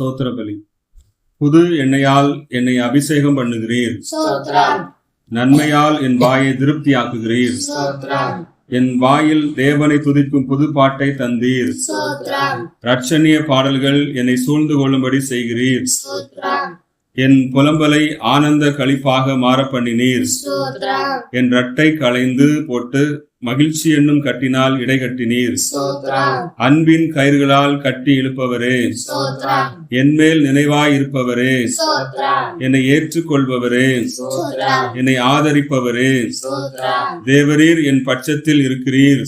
ஸ்தோத்திர பலி புது எண்ணெயால் என்னை அபிஷேகம் பண்ணுகிறீர். நன்மையால் என் வாயை திருப்தியாக்குகிறீர். ஸ்தோத்ரம் என் வாயில் தேவனை துதிக்கும் புது பாட்டை தந்தீர். ரட்சணிய பாடல்கள் என்னை சூழ்ந்து கொள்ளும்படி செய்கிறீர். என் புலம்பலை ஆனந்த களிப்பாக மாற பண்ணினீர். என் ரட்டை களைந்து போட்டு மகிழ்ச்சி என்னும் கட்டினால் இடைகட்டினீர். ஸ்தோத்ரம் அன்பின் கயிறுகளால் கட்டி இழுப்பவரே. என்மேல் நினைவாய் இருப்பவரே என்னை ஏற்றுக்கொள்பவரே. என்னை ஆதரிப்பவரே. தேவரீர் என் பட்சத்தில் இருக்கிறீர்.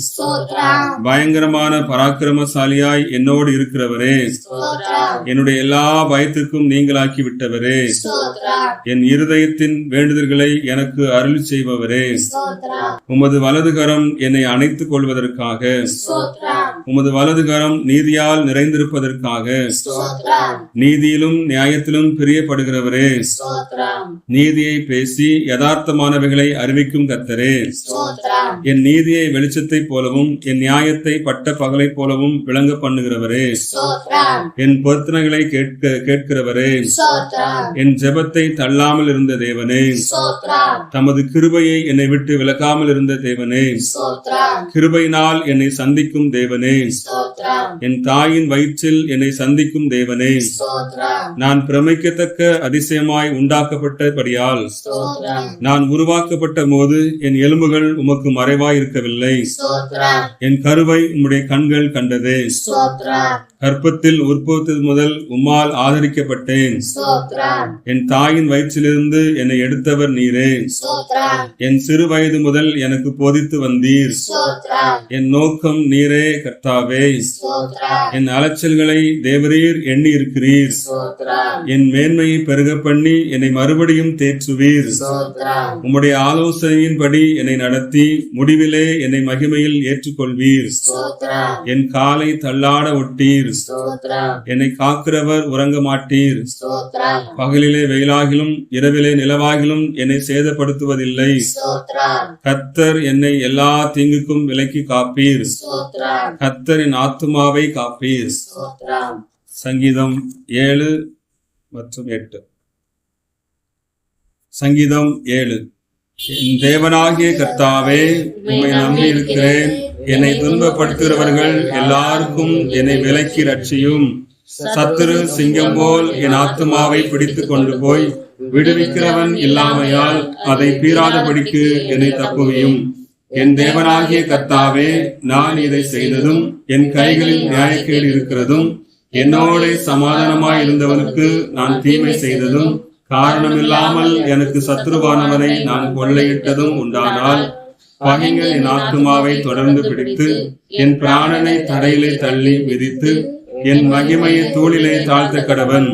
பயங்கரமான பராக்கிரமசாலியாய் என்னோடு இருக்கிறவரே. என்னுடைய எல்லா பயத்திற்கும் நீங்களாக்கி விட்டவரே என் இருதயத்தின் வேண்டுதல்களை எனக்கு அருள் செய்பவரே. உமது வலது கரம் என்னை அணைத்துக் கொள்வதற்காக. உமது வலது கரம் நீதியால் நிறைந்திருப்பதற்காக. நீதியிலும் நியாயத்திலும் பிரியப்படுகிறவரே. நீதியை பேசி யதார்த்தமானவைகளை அறிவிக்கும் ஸ்தோத்ரம் என் நீதியை வெளிச்சத்தைப் போலவும் என் நியாயத்தை பட்ட பகலைப் போலவும் விளங்க பண்ணுகிறவரே. என் பொருத்தனைகளை கேட்க கேட்கிறவரே. என் ஜெபத்தை தள்ளாமல் இருந்த தேவனே. தமது கிருபையை என்னை விட்டு விலகாமல் இருந்த தேவனே. கிருபையினால் என்னை சந்திக்கும் தேவனே. ஸ்தோத்ரம் என் தாயின் வயிற்றில் என்னை சந்திக்கும் தேவனே. நான் பிரமிக்கத்தக்க அதிசயமாய் உண்டாக்கப்பட்டபடியால் நான் உருவாக்கப்பட்ட போது என் எலும்புகள் உமக்கு மறைவாய் இருக்கவில்லை என் கருவை உம்முடைய கண்கள் கண்டதே. கற்பத்தில் உற்பத்தி முதல் உம்மால் ஆதரிக்கப்பட்டேன். என் தாயின் வயிற்றிலிருந்து என்னை எடுத்தவர் நீரே. என் சிறு வயது முதல் எனக்கு போதித்து வந்தீர். என் நோக்கம் நீரே. கர்த்தாவே. என் அலைச்சல்களை தேவரீர் எண்ணி இருக்கிறீர் என் மேன்மையை பெருக பண்ணி என்னை மறுபடியும் தேற்றுவீர். உம்முடைய ஆலோசனையின்படி என்னை நடத்தி முடிவிலே என்னை மகிமையில் ஏற்றுக்கொள்வீர். என் காலை தள்ளாட ஒட்டீர். என்னை காக்கிறவர் உறங்க மாட்டீர். பகலிலே வெயிலாகிலும் இரவிலே நிலவாகிலும் என்னை சேதப்படுத்துவதில்லை. கத்தர் என்னை எல்லா தீங்குக்கும் விலக்கி காப்பீர். என் ஆத்துமாவை காப்பீர் சங்கீதம் ஏழு மற்றும் எட்டு. சங்கீதம் ஏழு. என் தேவனாகிய கர்த்தாவே உம்மை நம்பி இருக்கிறேன். என்னை துன்பப்படுத்துகிறவர்கள் எல்லாருக்கும் என்னை விலக்கி ரட்சியும். சத்துரு சிங்கம் போல் என் ஆத்துமாவை பிடித்து கொண்டு போய் விடுவிக்கிறவன் இல்லாமையால் அதை பீறாதபடிக்கு என்னை தப்புவியும். என் தேவனாகிய கர்த்தாவே நான் இதை செய்ததும் என் கைகளில் நியாயக்கேடு இருக்கிறதும் என்னோட சமாதானமாய் இருந்தவனுக்கு நான் தீமை செய்ததும் காரணமில்லாமல் எனக்கு சத்ருவானவனை நான் கொள்ளையிட்டதும் உண்டானால் பகைஞர் என் ஆத்துமாவை தொடர்ந்து பிடித்து என் பிராணனை தரையிலே தள்ளி மிதித்து என் மகிமையை தூளிலே தாழ்த்த கடவன்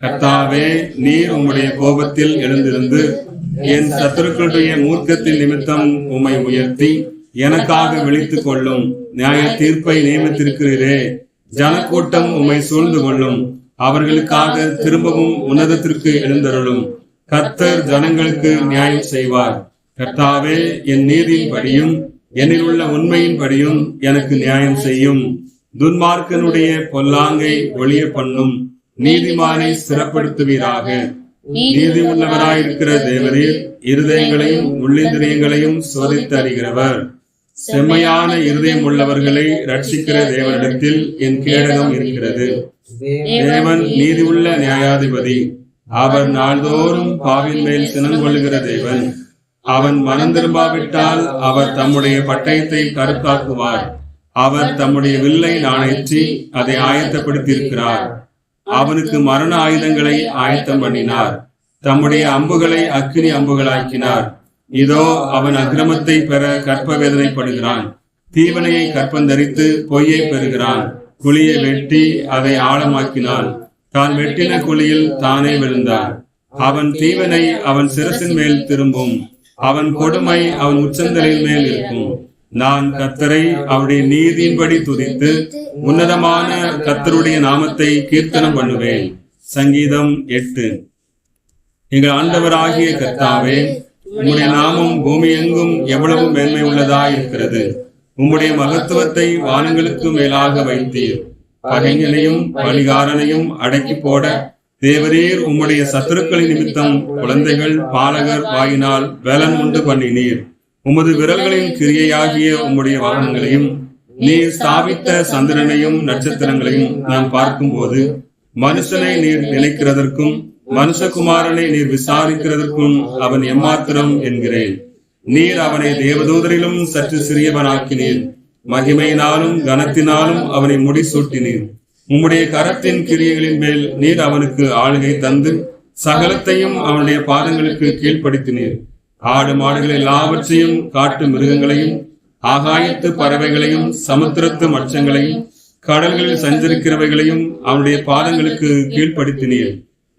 கர்த்தாவே நீர் உம்முடைய கோபத்தில் எழுந்திருந்து என் சத்துருக்களுடைய மூர்க்கத்தின் நிமித்தம் உம்மை உயர்த்தி எனக்காக விழித்துக் கொள்ளும் நியாய தீர்ப்பை நியமித்திருக்கிறீரே. ஜனக்கூட்டம் உம்மை சூழ்ந்து கொள்ளும். அவர்களுக்காக திரும்பவும் உன்னதத்திற்கு எழுந்தருளும். கர்த்தர் ஜனங்களுக்கு நியாயம் செய்வார். கர்த்தாவே என் நீதியின்படியும் என்னில் உள்ள உண்மையின்படியும் எனக்கு நியாயம் செய்யும். துன்மார்க்கனுடைய பொல்லாங்கை ஒளிய பண்ணும். நீதிமானை ஸ்திரப்படுத்துவீராக நீதி உள்ளவராயிருக்கிற தேவரீர் இருதயங்களையும் உள்ளிந்திரியங்களையும் சோதித்து அறிகிறவர். செம்மையான இருதயம் உள்ளவர்களை ரட்சிக்கிற தேவனிடத்தில் என் கேடகம் இருக்கிறது. தேவன் நீதி உள்ள நியாயாதிபதி. அவர் நாள்தோறும் பாவின் மேல் கொள்கிற தேவன். அவன் மனம் திரும்பாவிட்டால் அவர் தம்முடைய பட்டயத்தை கருத்தாக்குவார். அவர் தம்முடைய வில்லை நாணேற்றி அதை ஆயத்தப்படுத்தியிருக்கிறார். அவனுக்கு மரண ஆயுதங்களை ஆயத்தம் பண்ணினார். தம்முடைய அம்புகளை அக்கினி அம்புகளாக்கினார். இதோ அவன் அக்கிரமத்தை பெற கற்ப வேதனைப்படுகிறான் தீவனையை கற்பந்தரித்து பொய்யை பெறுகிறான். குழியை வெட்டி அதை ஆழமாக்கினான். தான் வெட்டின குழியில் தானே விழுந்தான் அவன் தீவனை அவன் சிரசின் மேல் திரும்பும். அவன் கொடுமை அவன் உச்சந்தலின் மேல் இருக்கும். நான் கத்தரை அவருடைய நீதியின்படி துதித்து உன்னதமான கத்தருடைய நாமத்தை கீர்த்தனம் பண்ணுவேன். சங்கீதம் எட்டு. எங்கள் ஆண்டவராகிய கர்த்தாவே உம்முடைய நாமம் பூமி எங்கும் எவ்வளவு மேன்மை உள்ளதா இருக்கிறது. உம்முடைய மகத்துவத்தை வானங்களுக்கு மேலாக வைத்தீர். பகைஞனையும் பலிகாரனையும் அடக்கி போட தேவரீர் உம்முடைய சத்துருக்களின் நிமித்தம் குழந்தைகள் பாலகர் வாயினால் வேலன் உண்டு பண்ணினீர். உமது விரல்களின் கிரியையாகிய உம்முடைய வாகனங்களையும் நீர் ஸ்தாபித்த சந்திரனையும் நட்சத்திரங்களையும் நாம் பார்க்கும்போது மனுஷனை நீர் நினைக்கிறதற்கும் மனுஷகுமாரனை நீர் விசாரிக்கிறதற்கும் அவன் எம்மாத்திரம் என்கிறேன். நீர் அவனை தேவதூதரிலும் சற்று சிறியவனாக்கினீர். மகிமையினாலும் கனத்தினாலும் அவனை முடிசூட்டினீர். உம்முடைய கரத்தின் கிரியைகளின் மேல் நீர் அவனுக்கு ஆளுகை தந்து சகலத்தையும் அவனுடைய பாதங்களுக்கு கீழ்ப்படுத்தினீர். ஆடு மாடுகள் எல்லாவற்றையும் காட்டு மிருகங்களையும் ஆகாயத்து பறவைகளையும் சமுத்திரத்து மச்சங்களையும் கடல்களில் சஞ்சரிக்கிறவைகளையும் அவனுடைய பாதங்களுக்கு கீழ்ப்படுத்தினீர்.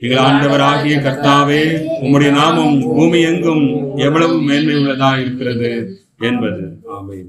எங்கள் ஆண்டவராகிய கர்த்தாவே உம்முடைய நாமம் பூமி எங்கும் எவ்வளவு மேன்மை உள்ளதா இருக்கிறது என்பது. ஆமை